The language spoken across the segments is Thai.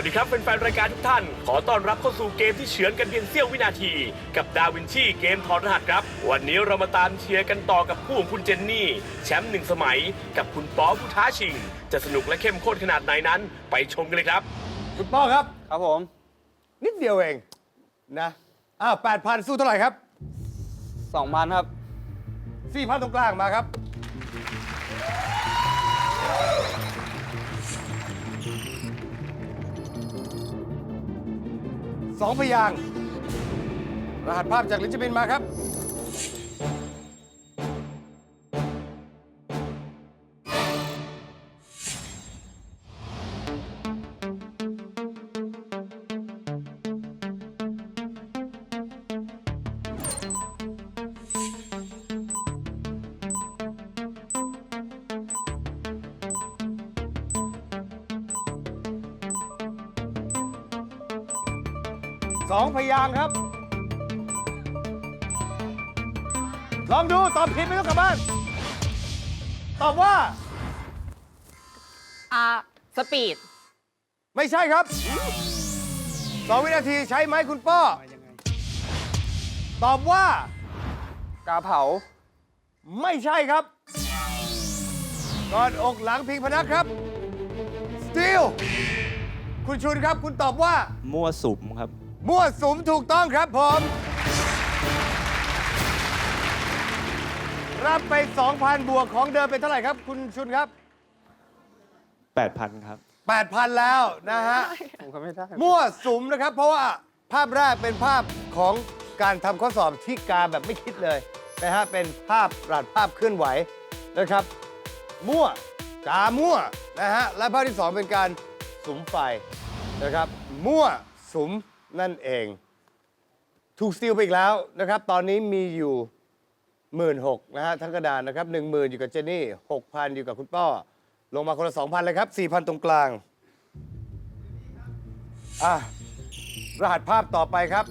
วัสดีครับแฟนๆรายการทุกท่าน ขอต้อนรับเข้าสู่เกมที่เฉือนกันเพียงเสี้ยววินาที กับดาวินชีเกมถอดรหัสครับ วันนี้เรามาตามเชียร์กันต่อกับคู่ของคุณเจนนี่ แชมป์หนึ่งสมัย กับคุณป๊อผู้ท้าชิง จะสนุกและเข้มข้นขนาดไหนนั้น ไปชมกันเลยครับ คุณป้อครับ ครับผม นิดเดียวเองนะอ้าวแปดพันสู้เท่าไหร่ครับสองพันครับสี่พันตรงกลางมาครับ สองพยางค์รหัสภาพจากลินจบินมาครับ สองพยางค์ครับ ลองดูตอบผิดไม่ต้องกลับบ้าน ตอบว่าอ่าสปีด ไม่ใช่ครับสองวินาทีใช้ไหมคุณป้อ ตอบว่า กาเผา ไม่ใช่ครับกอดอกหลังพิงพนักครับ สตีล คุณชุนครับ คุณตอบว่า มั่วสุมครับ มั่วสุมถูกต้องครับผม รับไป 2,000 บวกของเดิมเป็นเท่าไหร่ครับ คุณชุนครับ 8,000 ครับ 8,000 แล้วนะฮะ ผมก็ไม่ได้ มั่วสุมนะครับ เพราะว่าภาพแรกเป็นภาพของการทำข้อสอบที่กาแบบไม่คิดเลยนะฮะเป็นภาพรหัสภาพเคลื่อนไหวนะครับ มั่วกามั่วนะฮะและภาพที่สองเป็นการสุมไฟนะครับ มั่วสุม นั่นเอง ถูกสตีลไปอีกแล้วนะครับ ตอนนี้มีอยู่1 6ื่นนะฮะทั้งกระดานนะครับ1 0,000อยู่กับเจนี่6,000อยู่กับคุณป้อ ลงมาคนละ2,000เลยครับ4,000ตรงกลาง อะ รหัสภาพต่อไปครับ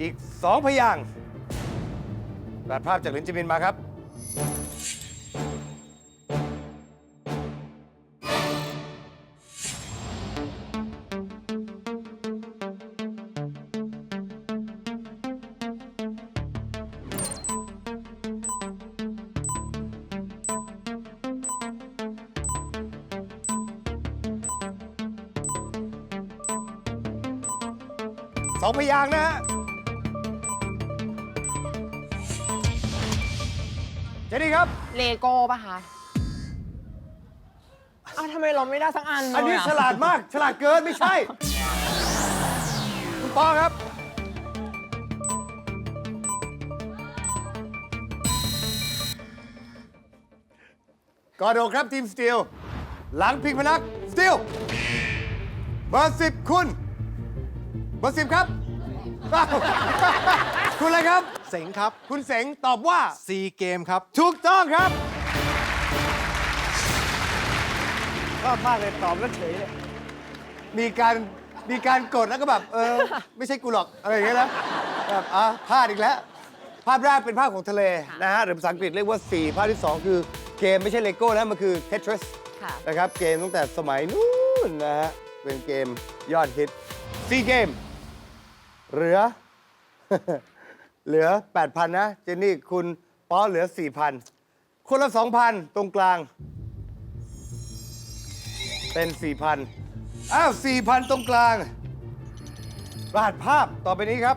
อีก2พยางค์รหัสภาพจากลินจิมินมาครับ ป่ะคะอ้าวทำไมเราไม่ได้สักอันเลยอันนี้ะฉลาดมาก ฉลาดเกินไม่ใช่ คุณปอครับ กอโดครับทีมสตีล หลังพิงพนักสตีลเบอร์สิบคุณเบอร์สิบครับอ้าวคุณอะไรครับ เสงครับ คุณเสงตอบว่า ซีเกมครับ ถูกต้องครับ ชอบมากเลยตอบแล้วเฉยเลยมีการมีการกดแล้วก็แบบเออ ไม่ใช่กูหรอกอะไรอย่างเงี้ยนะแบบอะพลาดอีกแล้ว ภาพแรกเป็นภาพของทะเลนะฮะหรือภาษาอังกฤษเรียกว่า4ภาพที่2คือเกมไม่ใช่เลโก้นะมันคือ Tetris ค่ะ นะครับเกมตั้งแต่สมัยนู้นนะฮะเป็นเกมยอดฮิตซีเกมเหลือ เหลือ 8,000 นะ เจนนี่คุณป๊อเหลือ 4,000 คนละ 2,000 ตรงกลาง เป็น4,000อ้าว4,000ตรงกลาง รหัสภาพต่อไปนี้ครับ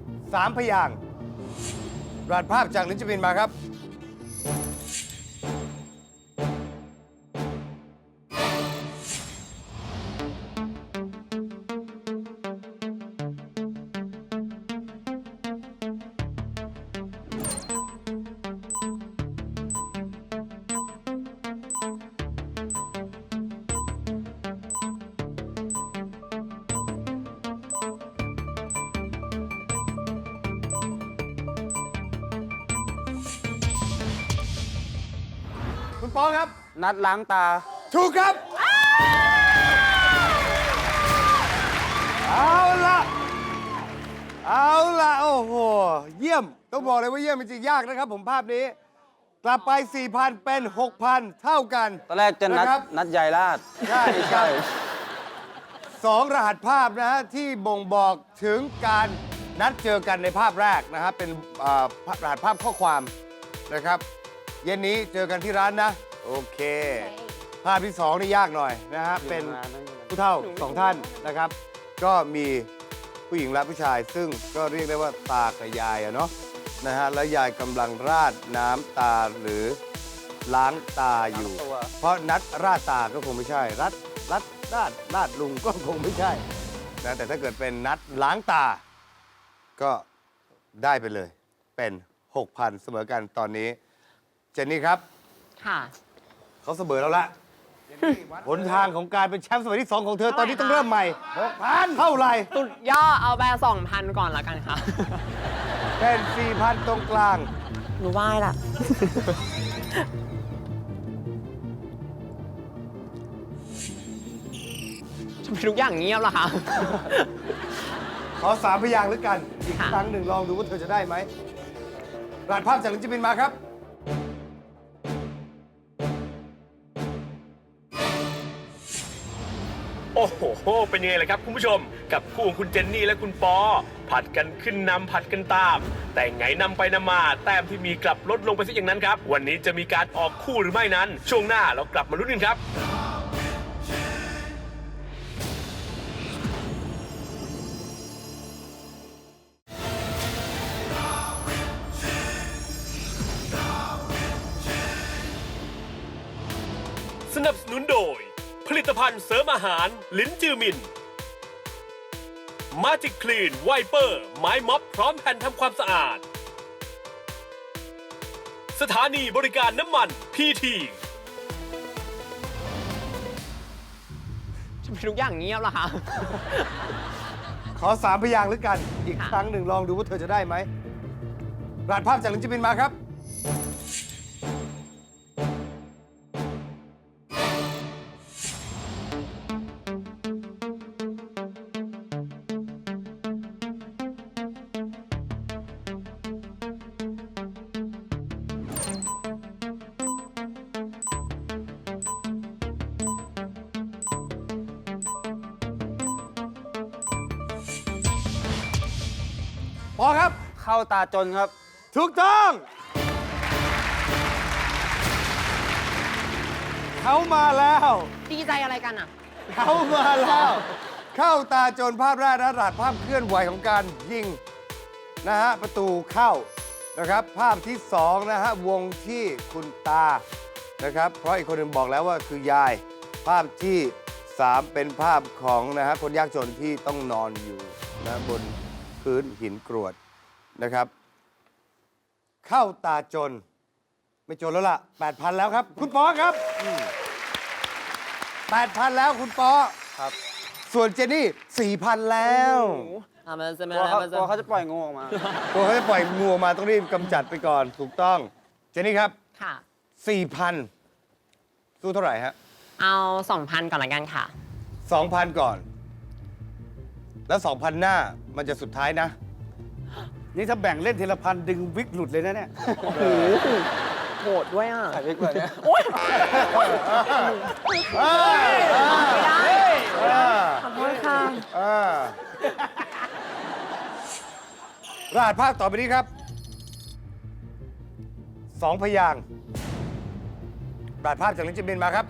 3พยางค์รหัสภาพจากลินจบินมาครับ ปองครับ นัดล้างตา ถูกครับ เอาละเอาละโอ้โห เยี่ยม ต้องบอกเลยว่าเยี่ยมจริงๆยากนะครับผมภาพนี้ กลับไป 4,000 เป็น 6,000 เท่ากัน ตอนแรกจะนัดนะครับ นัดยายราดใช่ไม่ใช่ใช่ สองรหัสภาพนะฮะที่บ่งบอกถึงการนัดเจอกันในภาพแรกนะฮะเป็นอ่ารหัสภาพข้อความนะครับ เย็นนี้เจอกันที่ร้านนะ โอเคภาพที่สองนี่ยากหน่อยนะฮะเป็นผู้เฒ่าสองท่านนะครับ ก็มีผู้หญิงและผู้ชาย ซึ่งก็เรียกได้ว่าตากับยายอะเนาะนะฮะแล้วยายกำลังราดน้ำตาหรือล้างตาอยู่ล้างตัวเพราะนัดราดตาก็คงไม่ใช่ รัดรัดราดราดลุงก็คงไม่ใช่นะแต่ถ้าเกิดเป็นนัดล้างตา ก็ได้ไปเลย เป็น 6,000 เสมอกันตอนนี้ เจนนี่ครับ ค่ะ เขาเสมอแล้วละหนทางของการเป็นแชมป์สมัยที่ 2 ของเธอตอนนี้ต้องเริ่มใหม่6,000เท่าไหร่สุดย่อเอาไปสองพันก่อนละกันค่ะ เป็น4,000 ตรงกลาง หนูไหว้ละทำไมทุกอย่างเงียบล่ะคะ ขอสามพยางค์หรือกัน อีกค่ะ ครั้งหนึ่งลองดูว่าเธอจะได้ไหมรหัสภาพจากลินจิบินมาครับ อ้โห เป็นยังไงล่ะครับคุณผู้ชม กับคู่ของคุณเจนนี่และคุณปอ ผัดกันขึ้นนำผัดกันตาม แต่ไงนำไปนำมา แต้มที่มีกลับลดลงไปซะอย่างนั้นครับ วันนี้จะมีการออกคู่หรือไม่นั้น ช่วงหน้าเรากลับมาลุ้นกันครับ สนับสนุนโดย ผลิตภัณฑ์เสริมอาหาร ลิ้นจือมินมาจิกคลีนไวเปอร์ ไม้ม็อบพร้อมแผ่นทำความสะอาด สถานีบริการน้ำมันพีทีทำไมทุกอย่างเงียบล่ะคะ ขอสามพยางค์หรือกัน อีกค่ะครั้งหนึ่งลองดูว่าเธอจะได้ไหมรหัสภาพจากลินจิบินมาครับ พอครับ เข้าตาจนครับ ถูกต้อง เขามาแล้ว ดีใจอะไรกันอะ เขามาแล้ว เข้าตาโจรภาพแรกนะรหัสภาพเคลื่อนไหวของการยิงนะฮะประตูเข้านะครับ ภาพที่สองนะฮะวงที่คุณตานะครับ เพราะอีกคนหนึ่งบอกแล้วว่าคือยาย ภาพที่3เป็นภาพของนะฮะคนยากจนที่ต้องนอนอยู่นะบน พื้นหินกรวดนะครับ เข้าตาจน ไม่จนแล้วล่ะ 8,000 แล้วครับ คุณปอครับ 8,000 แล้วคุณปอครับ ส่วนเจนนี่ 4,000 แล้วอะมันจะกมาลัวเขามันกจะลัวเขาจะปล่อยงูออกมาตัวเขาจะปล่อยงูออกมาต้องรีบกำจัดไปก่อนถูกต้อง เจนนี่ครับ ค่ะ 4,000 สู้เท่าไหร่ฮะ เอาสองพันก่อนละกันค่ะ 2,000 ก่อน แล้ว2,000หน้ามันจะสุดท้ายนะ นี่ถ้าแบ่งเล่นทีละพันดึงวิกหลุดเลยนะเนี่ย โหดด้วยอะ ใส่พริกเลยเนี่ยไม่ได้เออขอโทษค่ะเออรหัสภาพต่อไปนี้ครับ สองพยางค์รหัสภาพจากลินจิบินมาครับ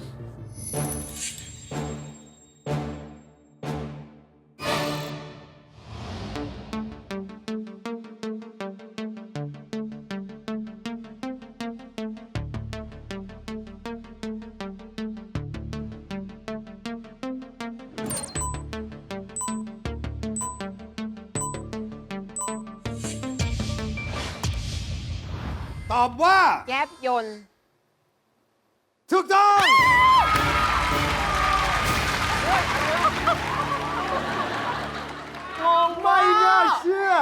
แยบยนต์ถูกต้อง งงไม่น่าเชื่อ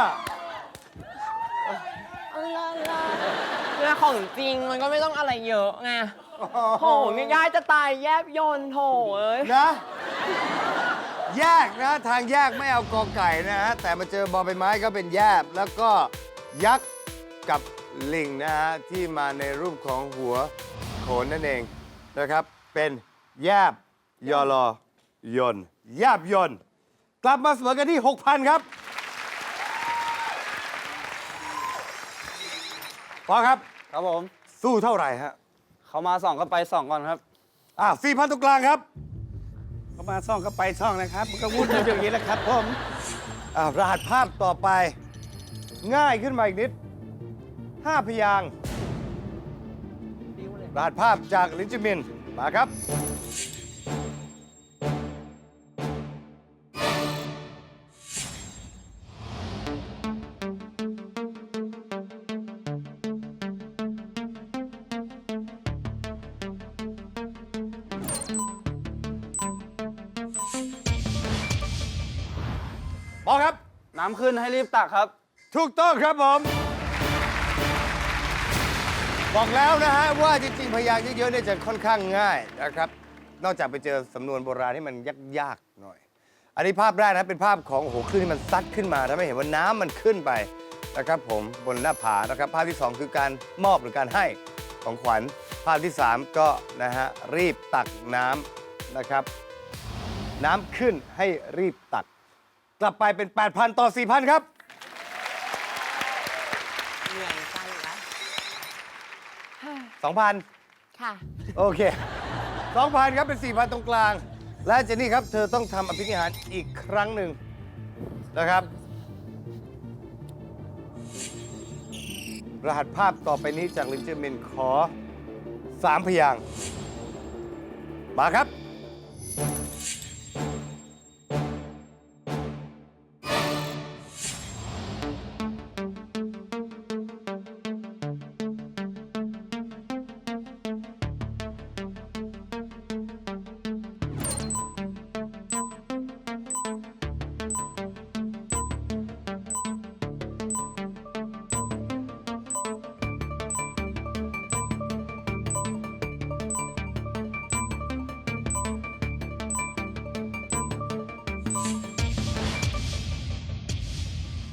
เรื่องของจริงมันก็ไม่ต้องอะไรเยอะไงโหง่ายๆจะตายแยบยนต์โถเอ้ยนะ แยกนะทางแยกไม่เอากอไก่นะฮะแต่มาเจอบอใบไม้ก็เป็นแยบแล้วก็ยักษ์กับ ลิงนะฮะที่มาในรูปของหัวโขนนั่นเองนะครับ เป็นแยบยอลอยนต์แยบยนต์กลับมาเสมอกันที่ 6,000 ครับพอครับ ครับผม สู้เท่าไหร่ฮะเขามาสองก็ไปสองก่อนครับ อ่า4,000ตรงกลางครับ เขามาซ่องก็ไปซ่องนะครับ มันก็วุ่นอยู่อย่างนี้แหละครับผม อ่ารหัสภาพต่อไป ง่ายขึ้นมาอีกนิด ห้าพยางค์รหัสภาพจากลินจิมิน มาครับพอครับ น้ำขึ้นให้รีบตักครับ ถูกต้องครับผม บอกแล้วนะฮะว่าจริง ๆ พยางค์เยอะๆเนี่ยจะค่อนข้างง่ายนะครับ นอกจากไปเจอสำนวนโบราณที่มันยากๆหน่อย อันนี้ภาพแรกนะเป็นภาพของโอ้โหคลื่นที่มันซัดขึ้นมาทำให้เห็นว่าน้ำมันขึ้นไปนะครับผมบนหน้าผานะครับ ภาพที่ 2 คือการมอบหรือการให้ของขวัญ ภาพที่ 3 ก็นะฮะรีบตักน้ำนะครับ น้ำขึ้นให้รีบตัก กลับไปเป็น 8,000 ต่อ 4,000 ครับ เหนื่อยใจแล้ว 2,000ค่ะ โอเค2,000ครับเป็น4,000ตรงกลาง และเจนนี่ครับ เธอต้องทำอภินิหารอีกครั้งหนึ่งนะครับ รหัสภาพต่อไปนี้จากลินเจอร์มินขอ3พยางค์มาครับ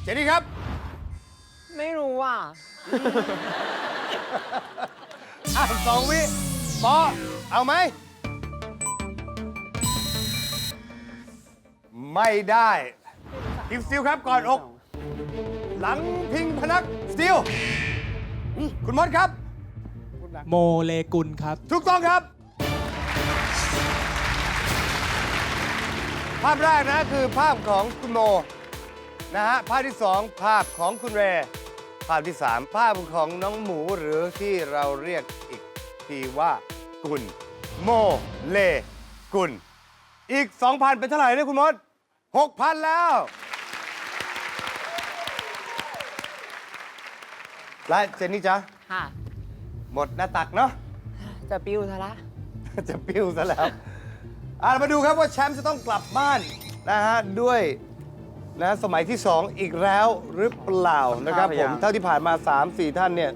เจนนี่ครับ ไม่รู้อะ อะสองวิปอเอาไหม ไม่ได้ทีมสติลครับก่อนอก หลังพิงพนักสติลคุณมดครับ โมเลกุลครับ ถูกต้องครับ ภาพแรกนะคือภาพของคุณโม นะฮะภาพที่สองภาพของคุณเร ภาพที่สามภาพของน้องหมูหรือที่เราเรียกอีกทีว่า กุลโมเลกุลอีก 2,000 เป็นเท่าไหร่เนี่ยคุณมด 6,000 แล้ว และเจนนี่จ๊ะ ค่ะ หมดหน้าตักเนาะ จะปิ้วซะละ จะปิ้วซะแล้ว อะเรามาดูครับว่าแชมป์จะต้องกลับบ้านนะฮะด้วย นะสมัยที่ 2 อีกแล้วหรือเปล่านะครับห้าพผยามงค์เท่าที่ผ่านมา 3 4 ท่านเนี่ย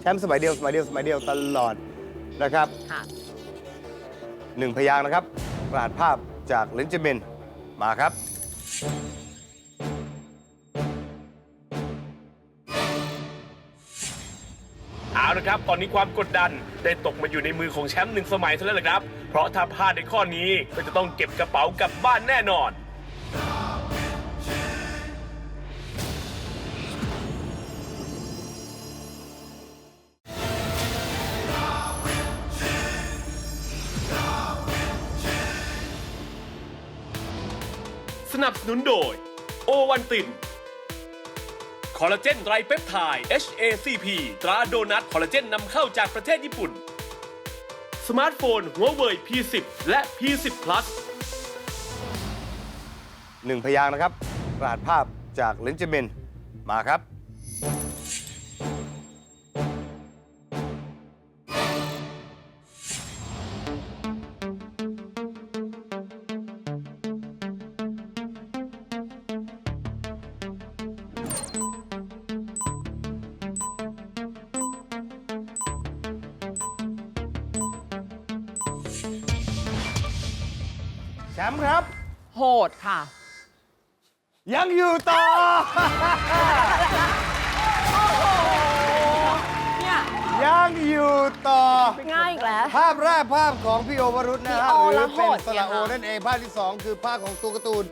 แชมป์สมัยเดียวสมัยเดียวสมัยเดียวตลอดนะครับค่ะหนึ่งพยางค์นะครับรหัสภาพจากลินจิมินมาครับ เอาละครับ ตอนนี้ความกดดันได้ตกมาอยู่ในมือของแชมป์หนึ่งสมัยซะแล้วล่ะครับ เพราะถ้าพลาดในข้อนี้ก็จะต้องเก็บกระเป๋ากลับบ้านแน่นอน หนุนโดย โอวันติน คอลลาเจนไรเปปไทด์ HACP ตราโดนัทคอลลาเจนนำเข้าจากประเทศญี่ปุ่น สมาร์ทโฟนหัวเว่ย P10 และ P10 Plus หนึ่งพยางค์นะครับรหัสภาพจากเลินจิมินมาครับ แชมป์ครับ โหดค่ะ ยังอยู่ต่อ เนี่ยยังอยู่ต่อ ง่ายอีกแล้ว ภาพแรกภาพของพี่โอวรุษนะฮะพี่โอหรืแล้อวเป็นโหดสระโอเนี่ยค่ะ นั่นเองภาพที่สองคือภาพของตัวการ์ตูน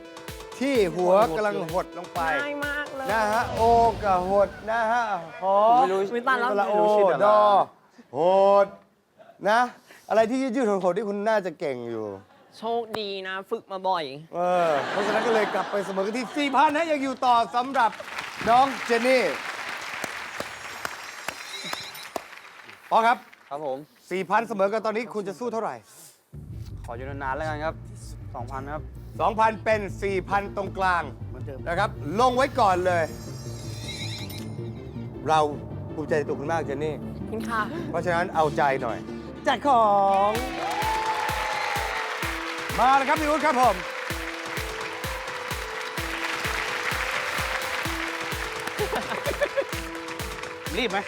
ที่หัวกำลังหดลงไป ง่ายมากเลย นะฮะโอกับหดนะฮะหอไม่รู้วิตายแล้ว สระโอไม่รู้ชื่อดาราดอโหดนะ อะไรที่ยืดยืดๆโหดๆที่คุณน่าจะเก่งอยู่ โชคดีนะ ฝึกมาบ่อย เออเพราะฉะนั้นก็เลยกลับไปเสมอกันที่ 4,000นะยังอยู่ต่อสำหรับน้องเจนนี่พอครับ ครับผม 4,000 เสมอกันตอนนี้คุณจะสู้เท่าไหร่ ขออยู่นานๆแล้วกันครับ2,000ครับ 2,000 เป็น 4,000 ตรงกลางเหมือนเดิมนะครับ ลงไว้ก่อนเลย เราภูมิใจในตัวคุณมากเจนนี่ คุณค่ะ เพราะฉะนั้นเอาใจหน่อยแจกของ มาเลยครับพี่วุฒิครับผม รีบไหม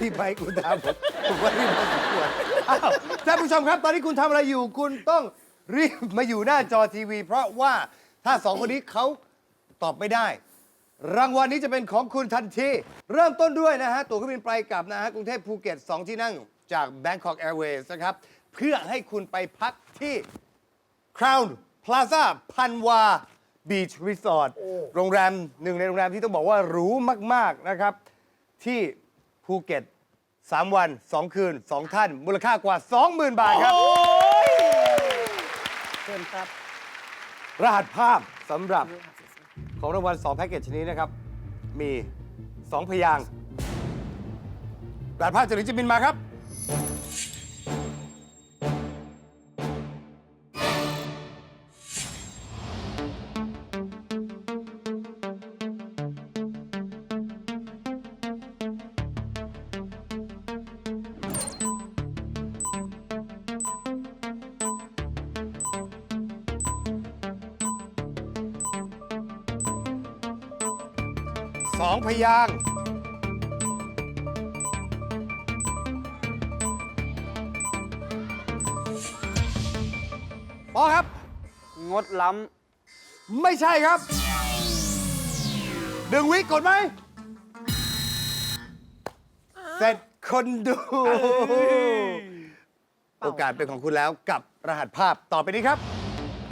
รีบไปคุณตามผมผมว่ารีบพอสมควรอ้าวท่านผู้ชมครับ ตอนนี้คุณทำอะไรอยู่ คุณต้องรีบมาอยู่หน้าจอทีวี เพราะว่าถ้าสองคนนี้เขาตอบไม่ได้ รางวัลนี้จะเป็นของคุณทันที เริ่มต้นด้วยนะฮะ ตั๋วเครื่องบินไปกลับนะฮะ กรุงเทพภูเก็ต 2 ที่นั่งจาก Bangkok Airways นะครับ เพื่อให้คุณไปพักที่ Crown Plaza พันวา Beach Resort โรงแรมหนึ่งในโรงแรมที่ต้องบอกว่าหรูมาก ๆ นะครับ ที่ภูเก็ต 3 วัน 2 คืน 2 ท่าน มูลค่ากว่า 20,000 บาทครับ เชิญครับ รหัสภาพสำหรับของรางวัล2แพ็กเกจชนิดนะครับ มี 2 พยางค์รหัสภาพจากหลินจิมินมาครับางค์พอครับ งดล้ไม่ใช่ครับ ดึงวิกดไหม เสร็จคนดู โอกาสเป็นของคุณแล้วกับรหัสภาพต่อไปนี้ครับ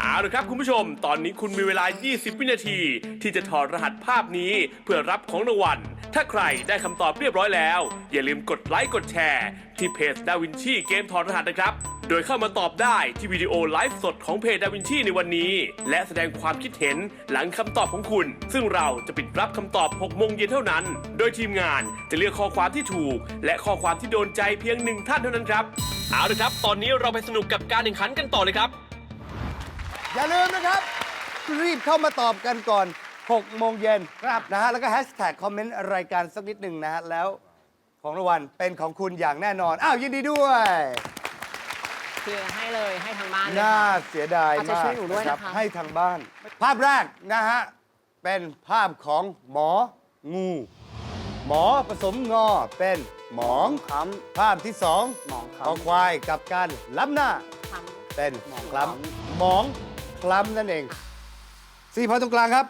เอาละครับคุณผู้ชม ตอนนี้คุณมีเวลา 20 วินาที ที่จะถอดรหัสภาพนี้เพื่อรับของรางวัล ถ้าใครได้คำตอบเรียบร้อยแล้ว อย่าลืมกดไลค์กดแชร์ ที่เพจดาวินชีเกมถอดรหัสนะครับ โดยเข้ามาตอบได้ที่วิดีโอไลฟ์สดของเพจดาวินชีในวันนี้ และแสดงความคิดเห็นหลังคำตอบของคุณ ซึ่งเราจะปิดรับคำตอบ 6 โมงเย็นเท่านั้น โดยทีมงานจะเลือกข้อความที่ถูก และข้อความที่โดนใจเพียงหนึ่งท่านเท่านั้นครับ เอาละครับ ตอนนี้เราไปสนุกกับการแข่งขันกันต่อเลยครับ อย่าลืมนะครับ รีบเข้ามาตอบกันก่อน 6 โมงเย็นครับนะฮะแล้วก็แฮชแท็กคอมเมนต์รายการสักนิดหนึ่งนะฮะแล้วของรางวัลเป็นของคุณอย่างแน่นอน อ้าว ยินดีด้วย คือให้เลยให้ทางบ้านเลยน่าค่ะ เสียดายอาจจะมากช่วยหนูด้วยรับนะคะ ให้ทางบ้าน ภาพแรกนะฮะ เป็นภาพของหมองู หมอผสมงอเป็นหมองำค้ ภาพที่สองหมองคคอควายกับการล้ำหน้า ทำ เป็นหมองคคล้ล้ำหมอง คล้ำนั่นเองสี่พันตรงกลางครับ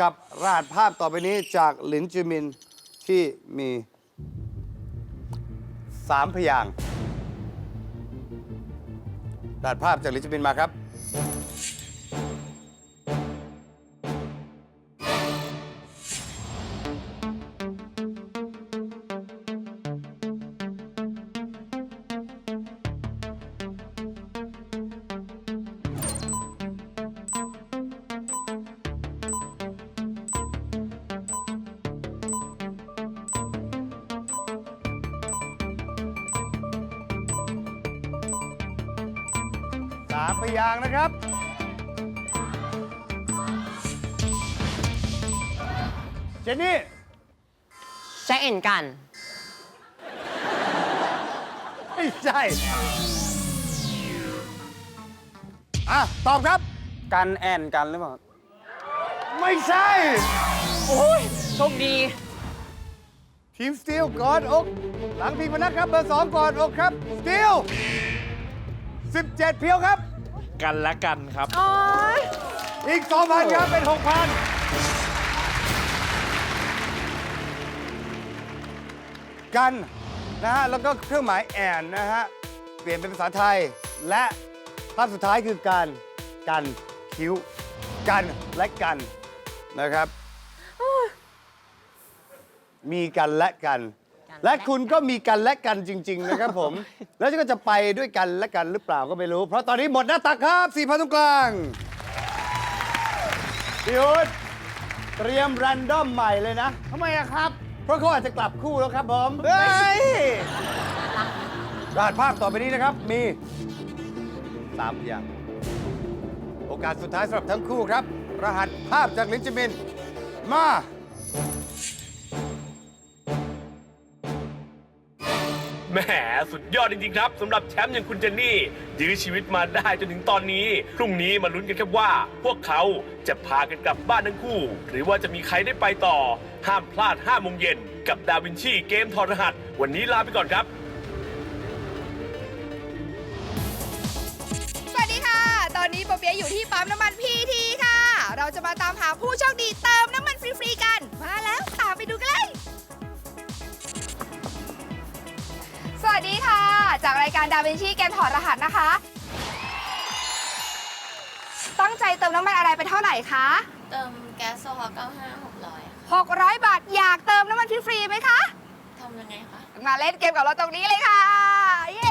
กับรหัสภาพต่อไปนี้จากหลินจูมินที่มีสามพยางค์รหัสภาพจากหลินจูมินมาครับ เอ็นกัน ไม่ใช่ อะ ตอบครับำกันแอนกันหรือเปล่า ไม่ใช่ โอ้ยโชคดี ทีมสตีลกอดอก หลังพิงพนักครับ เบอร์สองกอดอกครับสตีล17 เพียวครับ กันและกันครับอีก 2,000 ครับ เป็น 6,000 กันนะฮะแล้วก็เครื่องหมายแอนนะฮะเปลี่ยนเป็นภาษาไทย และภาพสุดท้ายคือการกันคิ้ว กันและกันนะครับ มีกันและกัน และคุณก็มีกันและกันจริง ๆ นะครับผม แล้วก็จะไปด้วยกันและกันหรือเปล่าก็ไม่รู้ เพราะตอนนี้หมดหน้าตักครับ4,000ตรงกลางพี่ยุทธเตรียมรันดอมใหม่เลยนะ ทำไมอะครับเพ ราะเขาอาจจะกลับคู่แล้วครับผมเฮ้ยรหัสภาพต่อไปนี้นะครับ มี3อย่าง โอกาสสุดท้ายสำหรับทั้งคู่ครับ รหัสภาพจากลินจิมิน มา สุดยอดจริงๆครับสำหรับแชมป์อย่างคุณเจนนี่ยื้อชีวิตมาได้จนถึงตอนนี้พรุ่งนี้มาลุ้นกันครับว่า พวกเขาจะพากันกลับบ้านทั้งคู่ หรือว่าจะมีใครได้ไปต่อ ห้ามพลาด5โมงเย็นกับดาวินชีเกมถอรหัส วันนี้ลาไปก่อนครับ สวัสดีค่ะ ตอนนี้ปอเปียะอยู่ที่ปั๊มน้ำมันพีทีค่ะ เราจะมาตามหาผู้โชคดีเติมน้ำมันฟรีๆกัน มาแล้วตามไปดูกันเลย วัสดีค่ะ จากรายการดาวินชีเกมถอดรหัสนะคะ ตั้งใจเติมน้ำมันอะไรไปเท่าไหร่คะเติมแก๊สโซฮอล์95 600ค่ะ600 บาท อยากเติมน้ำมันฟรีๆไหมคะ ทำยังไงคะ มาเล่นเกมกับเราตรงนี้เลยค่ะ เย้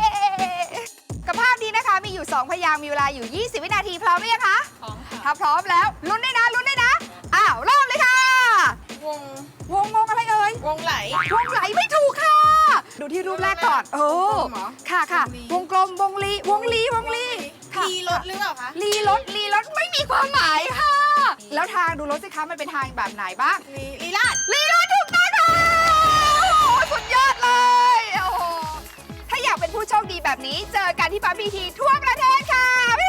กับภาพนี้นะคะมีอยู่ 2 พยางค์มีเวลาอยู่ 20 วินาทีพร้อมหรือยังคะ พร้อมค่ะ ถ้าพร้อมแล้วลุ้นได้นะลุ้นได้นะ อ้าวเริ่มเลยค่ะ วง วงงงอะไรเอ่ยวงไหล วงไหลไม่ถูกค่ะ ดูที่รูปแรกก่อน โอ้ วงกลมเหรอค่ะค่ะวงกลม วงลี วงลี วงลีค่ะลีรถหรือเปล่าคะ ลีรถลีรถไม่มีความหมายค่ะ แล้วทางดูรถสิคะมันเป็นทางแบบไหนบ้าง ลีลีลาดลีลาถูกต้องค่ะโอ้โหสุดยอดเลย โอ้โห ถ้าอยากเป็นผู้โชคดีแบบนี้ เจอกันที่ปั๊มพีทีทั่วประเทศค่ะบ๊ายบ